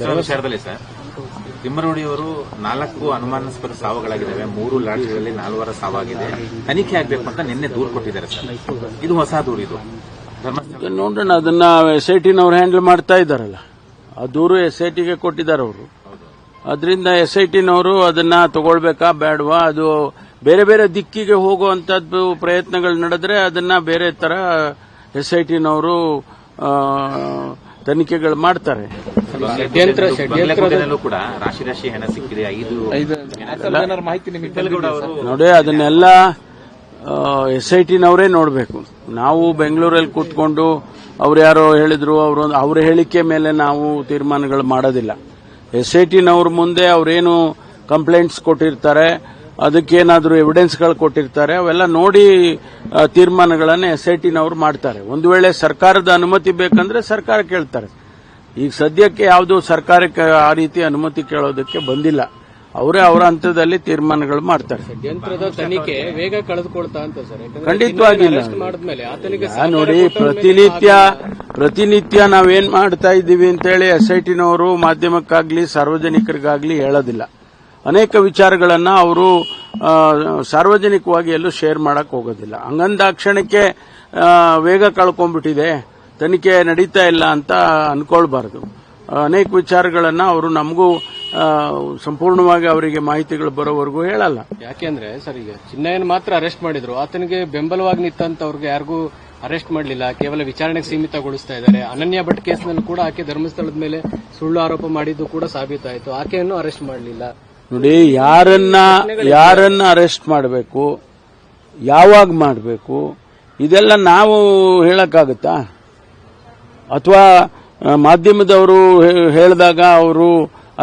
ಧರ್ಮಸ್ಥಳ ವಿಚಾರದಲ್ಲಿ ಸರ್. ತಿಮ್ಮರೋಡಿ ಅವರು ನಾಲ್ಕು ಅನುಮಾನಾಸ್ಪದ ಸಾವುಗಳಾಗಿದ್ದಾವೆ. ಮೂರು ಲಾಡ್ಜ್ಗಳಲ್ಲಿ ನಾಲ್ವರ ಸಾವಾಗಿದೆ. ತನಿಖೆ ಆಗ್ಬೇಕು ಅಂತ ನಿನ್ನೆ ದೂರು ಕೊಟ್ಟಿದ್ದಾರೆ ಸರ್. ಇದು ಹೊಸ ದೂರು ಇದು. ನೋಡೋಣ. ಅದನ್ನ ಎಸ್ ಐ ಟಿನವ್ರು ಹ್ಯಾಂಡಲ್ ಮಾಡ್ತಾ ಇದ್ದಾರಲ್ಲ. ಆ ದೂರು ಎಸ್ ಐ ಟಿಗೆ ಕೊಟ್ಟಿದ್ದಾರೆ ಅವರು. ಅದರಿಂದ ಎಸ್ ಐ ಟಿನವರು ಅದನ್ನ ತಗೊಳ್ಬೇಕಾ ಬೇಡವಾ ಅದು ಬೇರೆ ಬೇರೆ ದಿಕ್ಕಿಗೆ ಹೋಗುವಂತದ್ದು ಪ್ರಯತ್ನಗಳು ನಡೆದ್ರೆ ಅದನ್ನ ಬೇರೆ ತರ ಎಸ್ ಐ ಟಿನವರು ತನಿಖೆಗಳು ಮಾಡ್ತಾರೆ. ಬಂಗ್ಲೆಕೋಟೆನಲ್ಲೂ ಕೂಡ ರಾಶಿ ರಾಶಿ ಹಣ ಸಿಕ್ಕಿದೆ ಐದು ಮಾಹಿತಿ ನೋಡಿ ಅದನ್ನೆಲ್ಲ ಎಸ್ ಐ ಟಿನವರೇ ನೋಡಬೇಕು. ನಾವು ಬೆಂಗಳೂರಲ್ಲಿ ಕೂತ್ಕೊಂಡು ಅವ್ರು ಯಾರೋ ಹೇಳಿದ್ರು ಅವರು ಅವ್ರ ಹೇಳಿಕೆ ಮೇಲೆ ನಾವು ತೀರ್ಮಾನಗಳು ಮಾಡೋದಿಲ್ಲ. ಎಸ್ ಐ ಟಿನವ್ರ ಮುಂದೆ ಅವರೇನು ಕಂಪ್ಲೇಂಟ್ಸ್ ಕೊಟ್ಟಿರ್ತಾರೆ ಅದಕ್ಕೇನಾದರೂ ಎವಿಡೆನ್ಸ್ಗಳು ಕೊಟ್ಟಿರ್ತಾರೆ ಅವೆಲ್ಲ ನೋಡಿ ತೀರ್ಮಾನಗಳನ್ನು ಎಸ್ ಐ ಟಿನವ್ರು ಮಾಡ್ತಾರೆ. ಒಂದು ವೇಳೆ ಸರ್ಕಾರದ ಅನುಮತಿ ಬೇಕಂದ್ರೆ ಸರ್ಕಾರ ಕೇಳ್ತಾರೆ. ಈಗ ಸದ್ಯಕ್ಕೆ ಯಾವುದು ಸರ್ಕಾರಕ್ಕೆ ಆ ರೀತಿ ಅನುಮತಿ ಕೇಳೋದಕ್ಕೆ ಬಂದಿಲ್ಲ. ಅವರೇ ಅವರ ಹಂತದಲ್ಲಿ ತೀರ್ಮಾನಗಳು ಮಾಡ್ತಾರೆ. ಯಂತ್ರದ ತನಿಖೆ ವೇಗ ಕಳೆದುಕೊಳ್ತಾ ಅಂತ ಸರ್. ಖಂಡಿತವಾಗಿ ನೋಡಿ ಪ್ರತಿನಿತ್ಯ ಪ್ರತಿನಿತ್ಯ ನಾವೇನ್ ಮಾಡ್ತಾ ಇದ್ದೀವಿ ಅಂತೇಳಿ ಎಸ್ ಐ ಟಿನವರು ಮಾಧ್ಯಮಕ್ಕಾಗ್ಲಿ ಸಾರ್ವಜನಿಕರಿಗಾಗ್ಲಿ ಹೇಳೋದಿಲ್ಲ. ಅನೇಕ ವಿಚಾರಗಳನ್ನ ಅವರು ಸಾರ್ವಜನಿಕವಾಗಿ ಎಲ್ಲೂ ಶೇರ್ ಮಾಡಕ್ ಹೋಗೋದಿಲ್ಲ. ಹಂಗಂದಾಕ್ಷಣಕ್ಕೆ ವೇಗ ಕಳ್ಕೊಂಡ್ಬಿಟ್ಟಿದೆ. ತನಿಖೆ ನಡೀತಾ ಇಲ್ಲ ಅಂತ ಅನ್ಕೊಳ್ಬಾರ್ದು. ಅನೇಕ ವಿಚಾರಗಳನ್ನ ಅವರು ನಮಗೂ ಸಂಪೂರ್ಣವಾಗಿ ಅವರಿಗೆ ಮಾಹಿತಿಗಳು ಬರೋವರೆಗೂ ಹೇಳಲ್ಲ. ಯಾಕೆಂದ್ರೆ ಸರ್ ಈಗ ಚಿನ್ನಯ್ಯನ ಮಾತ್ರ ಅರೆಸ್ಟ್ ಮಾಡಿದ್ರು. ಆತನಿಗೆ ಬೆಂಬಲವಾಗಿ ನಿಂತಂತವ್ರಿಗೆ ಯಾರಿಗೂ ಅರೆಸ್ಟ್ ಮಾಡಲಿಲ್ಲ. ಕೇವಲ ವಿಚಾರಣೆಗೆ ಸೀಮಿತಗೊಳಿಸ್ತಾ ಇದ್ದಾರೆ. ಅನನ್ಯ ಭಟ್ ಕೇಸ್ನಲ್ಲಿ ಕೂಡ ಆಕೆ ಧರ್ಮಸ್ಥಳದ ಮೇಲೆ ಸುಳ್ಳು ಆರೋಪ ಮಾಡಿದ್ದು ಕೂಡ ಸಾಬೀತಾಯಿತು. ಆಕೆಯನ್ನು ಅರೆಸ್ಟ್ ಮಾಡಲಿಲ್ಲ. ನೋಡಿ ಯಾರನ್ನ ಯಾರನ್ನ ಅರೆಸ್ಟ್ ಮಾಡಬೇಕು ಯಾವಾಗ ಮಾಡಬೇಕು ಇದೆಲ್ಲ ನಾವು ಹೇಳಕ್ಕಾಗತ್ತಾ? ಅಥವಾ ಮಾಧ್ಯಮದವರು ಹೇಳಿದಾಗ ಅವರು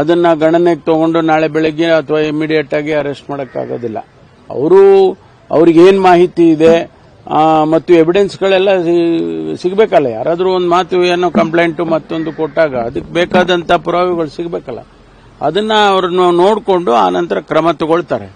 ಅದನ್ನ ಗಣನೆಗೆ ತಗೊಂಡು ನಾಳೆ ಬೆಳಗ್ಗೆ ಅಥವಾ ಇಮಿಡಿಯೇಟ್ ಆಗಿ ಅರೆಸ್ಟ್ ಮಾಡೋಕ್ಕಾಗೋದಿಲ್ಲ. ಅವರು ಅವ್ರಿಗೇನು ಮಾಹಿತಿ ಇದೆ ಮತ್ತು ಎವಿಡೆನ್ಸ್ಗಳೆಲ್ಲ ಸಿಗಬೇಕಲ್ಲ. ಯಾರಾದರೂ ಒಂದು ಮಾತು ಏನೋ ಕಂಪ್ಲೇಂಟು ಮತ್ತೊಂದು ಕೊಟ್ಟಾಗ ಅದಕ್ಕೆ ಬೇಕಾದಂತ ಪುರಾವೆಗಳು ಸಿಗಬೇಕಲ್ಲ. ಅದನ್ನ ಅವ್ರನ್ನ ನೋಡಿಕೊಂಡು ಆನಂತರ ನಂತರ ಕ್ರಮ ತಗೊಳ್ತಾರೆ.